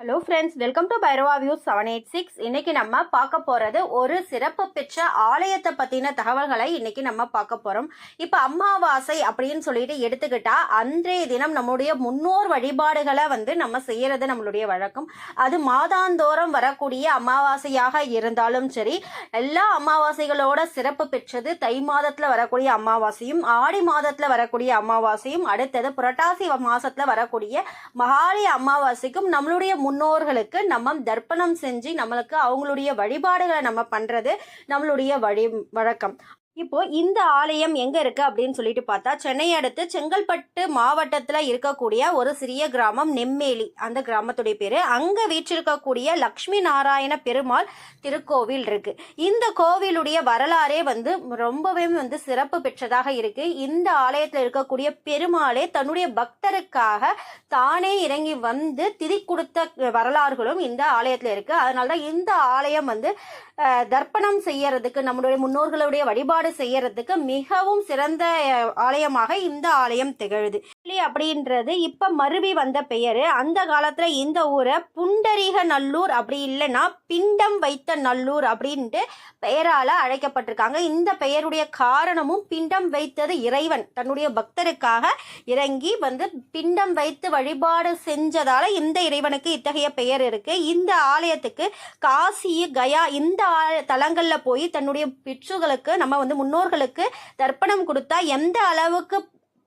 Hello friends welcome to Bhairava view seven eight six இன்னைக்கு நம்ம பார்க்க போகிறது ஒரு சிறப்பு பெற்ற ஆலயத்தை பற்றின தகவல்களை இன்னைக்கு நம்ம பார்க்க போகிறோம் இப்போ அமாவாசை அப்படின்னு சொல்லிட்டு எடுத்துக்கிட்டா அன்றைய தினம் நம்முடைய முன்னோர் வழிபாடுகளை வந்து நம்ம செய்யறது நம்மளுடைய வழக்கம். அது மாதாந்தோறும் வரக்கூடிய அமாவாசையாக இருந்தாலும் சரி எல்லா அமாவாசைகளோட சிறப்பு பெற்றது தை மாதத்தில் வரக்கூடிய அமாவாசையும் ஆடி மாதத்தில் வரக்கூடிய அமாவாசையும் அடுத்தது புரட்டாசி மாதத்தில் வரக்கூடிய மகாலி அமாவாசைக்கும் நம்மளுடைய முன்னோர்களுக்கு நம்ம தர்ப்பணம் செஞ்சு நம்மளுக்கு அவங்களுடைய வழிபாடுகளை நம்ம பண்ணுறது நம்மளுடைய வழி வழக்கம். இப்போ இந்த ஆலயம் எங்க இருக்கு அப்படின்னு சொல்லிட்டு பார்த்தா சென்னை அடுத்து செங்கல்பட்டு மாவட்டத்துல இருக்கக்கூடிய ஒரு சிறிய கிராமம் நெம்மேலி. அந்த கிராமத்துடைய பேரு. அங்க வீற்றிருக்கக்கூடிய லக்ஷ்மி நாராயண பெருமாள் திருக்கோவில் இருக்கு. இந்த கோவிலுடைய வரலாறே வந்து ரொம்பவே வந்து சிறப்பு பெற்றதாக இருக்கு. இந்த ஆலயத்துல இருக்கக்கூடிய பெருமாளே தன்னுடைய பக்தருக்காக தானே இறங்கி வந்து திதி கொடுத்த வரலாறுகளும் இந்த ஆலயத்துல இருக்கு. அதனாலதான் இந்த ஆலயம் வந்து தர்ப்பணம் செய்யறதுக்கு நம்மளுடைய முன்னோர்களுடைய வழிபாடு செய்யறதுக்கு மிகவும் சிறந்த ஆலயமாக இந்த ஆலயம் திகழுது. அப்படின்றது இப்ப மருவி வந்த பெயரு. அந்த காலத்துல இந்த ஊரை புண்டரீக நல்லூர் அப்படி இல்லைன்னா பிண்டம் வைத்த நல்லூர் அப்படின்ட்டு பெயரால அழைக்கப்பட்டிருக்காங்க. இந்த பெயருடைய காரணமும் பிண்டம் வைத்தது இறைவன். தன்னுடைய பக்தருக்காக இறங்கி வந்து பிண்டம் வைத்து வழிபாடு செஞ்சதால இந்த இறைவனுக்கு இத்தகைய பெயர் இருக்கு. இந்த ஆலயத்துக்கு காசி கயா இந்த ஆ- தலங்கள்ல போய் தன்னுடைய பிட்சுகளுக்கு நம்ம வந்து முன்னோர்களுக்கு தர்ப்பணம் கொடுத்தா எந்த அளவுக்கு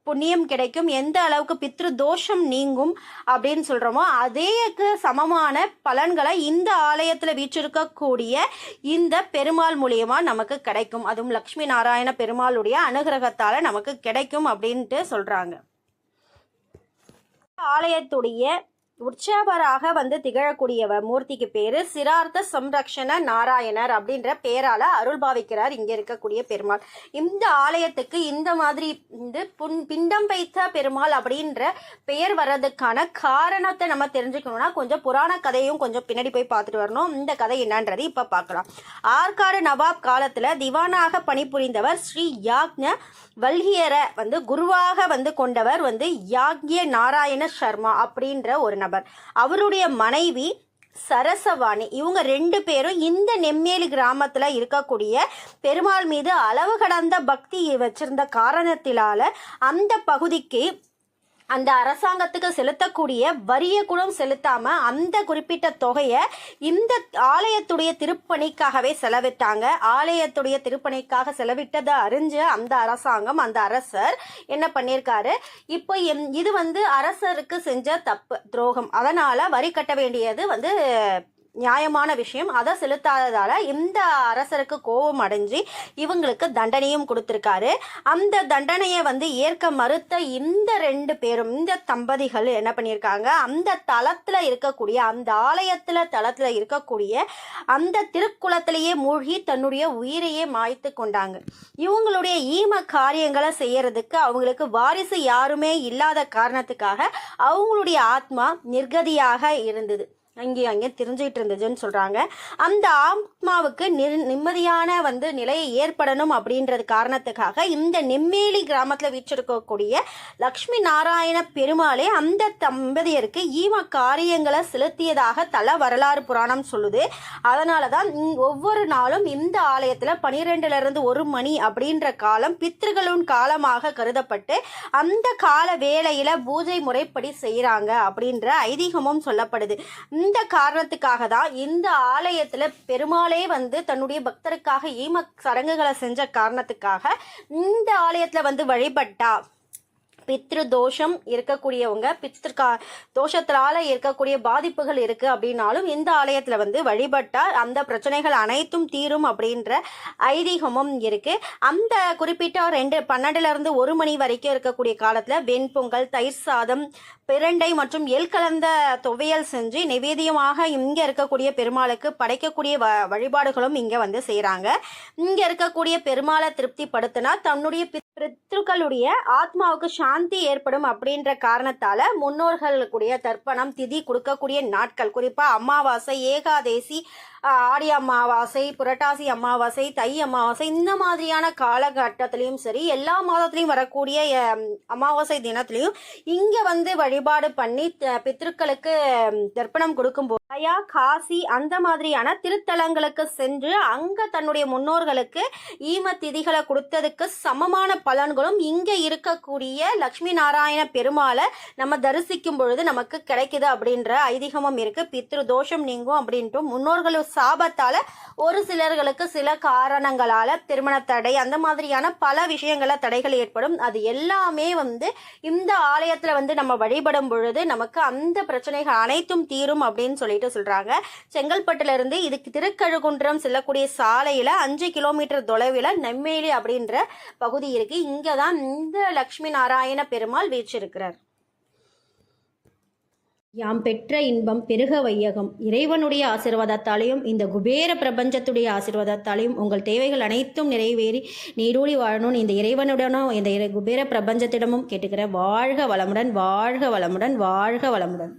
புண்ணியம் கிடைக்கும் எந்த அளவுக்கு பித்ரு தோஷம் நீங்கும் அப்படின்னு சொல்கிறோமோ அதேக்கு சமமான பலன்களை இந்த ஆலயத்தில் வீற்றிருக்கக்கூடிய இந்த பெருமாள் மூலியமா நமக்கு கிடைக்கும். அதுவும் லக்ஷ்மி நாராயண பெருமாளுடைய அனுகிரகத்தால் நமக்கு கிடைக்கும் அப்படின்ட்டு சொல்கிறாங்க ஆலயத்துடைய உற்சவராக வந்து திகழக்கூடியவர் மூர்த்திக்கு பேரு சிரார்த்த சம்ரக்ஷண நாராயணர் அப்படின்ற பேரால அருள் பாவிக்கிறார். இங்க இருக்கக்கூடிய பெருமாள். இந்த ஆலயத்துக்கு இந்த மாதிரி வந்து புன்- பிண்டம் வைத்த பெருமாள் அப்படின்ற பெயர் வர்றதுக்கான காரணத்தை நம்ம தெரிஞ்சுக்கணும்னா கொஞ்சம் புராண கதையும் கொஞ்சம் பின்னாடி போய் பார்த்துட்டு வரணும். இந்த கதை என்னன்றது இப்ப பார்க்கலாம். ஆற்காடு நவாப் காலத்துல திவானாக பணிபுரிந்தவர் ஸ்ரீ யாக்ஞ வல்கியரை வந்து குருவாக வந்து கொண்டவர் வந்து யாக்ய நாராயண சர்மா அப்படின்ற ஒரு நபர். அவருடைய மனைவி சரசவாணி. இவங்க ரெண்டு பேரும் இந்த நெம்மேலி கிராமத்தில் இருக்கக்கூடிய பெருமாள் மீது அளவு கடந்த பக்தி வச்சிருந்த காரணத்தினால அந்த பகுதிக்கு அந்த அரசாங்கத்துக்கு செலுத்தக்கூடிய வரியை கூட செலுத்தாம அந்த குறிப்பிட்ட தொகையை இந்த ஆலயத்துடைய திருப்பணிக்காகவே செலவிட்டாங்க. ஆலயத்துடைய திருப்பணிக்காக செலவிட்டதை அறிஞ்ச அந்த அரசாங்கம் அந்த அரசர் என்ன பண்ணியிருக்காரு? இப்போ இது வந்து அரசருக்கு செஞ்ச தப்பு துரோகம். அதனால வரி கட்ட வேண்டியது வந்து நியாயமான விஷயம். அதை செலுத்தாததால இந்த அரசருக்கு கோபம் அடைஞ்சு இவங்களுக்கு தண்டனையும் கொடுத்துருக்காரு. அந்த தண்டனையை வந்து ஏற்க மறுத்த இந்த ரெண்டு பேரும் இந்த தம்பதிகள் என்ன பண்ணியிருக்காங்க? அந்த தளத்தில் இருக்கக்கூடிய அந்த ஆலயத்தில் தளத்தில் இருக்கக்கூடிய அந்த திருக்குளத்திலேயே மூழ்கி தன்னுடைய உயிரையே மாய்த்து கொண்டாங்க. இவங்களுடைய ஈம காரியங்களை செய்யறதுக்கு அவங்களுக்கு வாரிசு யாருமே இல்லாத காரணத்துக்காக அவங்களுடைய ஆத்மா நிர்கதியாக இருந்தது. அங்கே அங்கேயும் தெரிஞ்சுக்கிட்டு இருந்துச்சுன்னு சொல்கிறாங்க அந்த ஆத்மாவுக்கு நிர்- நிம்மதியான வந்து நிலையை ஏற்படணும் அப்படின்றது காரணத்துக்காக இந்த நெம்மேலி கிராமத்தில் வீற்றிருக்கக்கூடிய லக்ஷ்மி நாராயண பெருமாளே அந்த தம்பதியருக்கு ஈம காரியங்களை செலுத்தியதாக தல வரலாறு புராணம் சொல்லுது. அதனால தான் இங்- ஒவ்வொரு நாளும் இந்த ஆலயத்தில் பனிரெண்டுலேருந்து ஒரு மணி அப்படின்ற காலம் பித்திருகளின் காலமாக கருதப்பட்டு அந்த கால வேளையில் பூஜை முறைப்படி செய்கிறாங்க அப்படின்ற ஐதீகமும் சொல்லப்படுது. இந்த காரணத்துக்காக தான் இந்த ஆலயத்தில் பெருமாளே வந்து தன்னுடைய பக்தருக்காக ஈம சடங்குகளை செஞ்ச காரணத்துக்காக இந்த ஆலயத்தில் வந்து வழிபட்டா. பித்ரு தோஷம் இருக்கக்கூடியவங்க பித்ரு கா தோஷத்தினால இருக்கக்கூடிய பாதிப்புகள் இருக்கு அப்படின்னாலும் இந்த ஆலயத்துல வந்து வழிபட்டால் அந்த பிரச்சனைகள் அனைத்தும் தீரும் அப்படின்ற ஐதீகமும் இருக்கு. அந்த குறிப்பிட்ட ரெண்டு பன்னெண்டுல இருந்து ஒரு மணி வரைக்கும் இருக்கக்கூடிய காலத்துல வெண்பொங்கல் தயிர் சாதம் பிரண்டை மற்றும் எள் கலந்த துவையல் செஞ்சு நிவேதியமாக இங்க இருக்கக்கூடிய பெருமாளுக்கு படைக்கக்கூடிய வ- வழிபாடுகளும் இங்க வந்து செய்யறாங்க இங்க இருக்கக்கூடிய பெருமாளை திருப்திப்படுத்தினா தன்னுடைய பித்ருக்களுடைய ஆத்மாவுக்கு சாந்தி ஏற்படும் அப்படின்ற காரணத்தால முன்னோர்களுக்குடைய தர்ப்பணம் திதி கொடுக்கக்கூடிய நாட்கள் குறிப்பா அமாவாசை ஏகாதேசி ஆடி அமாவாசை புரட்டாசி அமாவாசை தை அமாவாசை இந்த மாதிரியான காலகட்டத்திலையும் சரி எல்லா மாதத்துலையும் வரக்கூடிய அமாவாசை தினத்துலையும் இங்கே வந்து வழிபாடு பண்ணி த- பித்ருக்களுக்கு தர்ப்பணம் கொடுக்கும்போது கயா காசி அந்த மாதிரியான திருத்தலங்களுக்கு சென்று அங்கே தன்னுடைய முன்னோர்களுக்கு ஈம திதிகளை கொடுத்ததுக்கு சமமான பலன்களும் இங்கே இருக்கக்கூடிய லக்ஷ்மி நாராயண பெருமாளை நம்ம தரிசிக்கும் பொழுது நமக்கு கிடைக்குது அப்படின்ற ஐதீகமும் இருக்கு. பித்ரு தோஷம் நீங்கும் அப்படின்ட்டு முன்னோர்கள் சாபத்தால ஒரு சிலர்களுக்கு சில காரணங்களால திருமண தடை அந்த மாதிரியான பல விஷயங்கள தடைகள் ஏற்படும். அது எல்லாமே வந்து இந்த ஆலயத்துல வந்து நம்ம வழிபடும் பொழுது நமக்கு அந்த பிரச்சனைகள் அனைத்தும் தீரும் அப்படின்னு சொல்லிட்டு சொல்றாங்க. செங்கல்பட்டுல இருந்து இதுக்கு திருக்கழுகுன்றம் செல்லக்கூடிய சாலையில அஞ்சு கிலோமீட்டர் தொலைவில் நெம்மேலி அப்படின்ற பகுதி இருக்கு. இங்க தான் இந்த லக்ஷ்மி நாராயண பெருமாள் வீற்றிருக்கிறார். யாம் பெற்ற இன்பம் பெருக வையகம். இறைவனுடைய ஆசீர்வாதத்தாலையும் இந்த குபேர பிரபஞ்சத்துடைய ஆசிர்வாதத்தாலையும் உங்கள் தேவைகள் அனைத்தும் நிறைவேறி நீடூழி வாழணும்னு இந்த இறைவனுடனும் இந்த இறை- குபேர பிரபஞ்சத்திடமும் கேட்டுக்கிற வாழ்க வளமுடன் வாழ்க வளமுடன் வாழ்க வளமுடன்.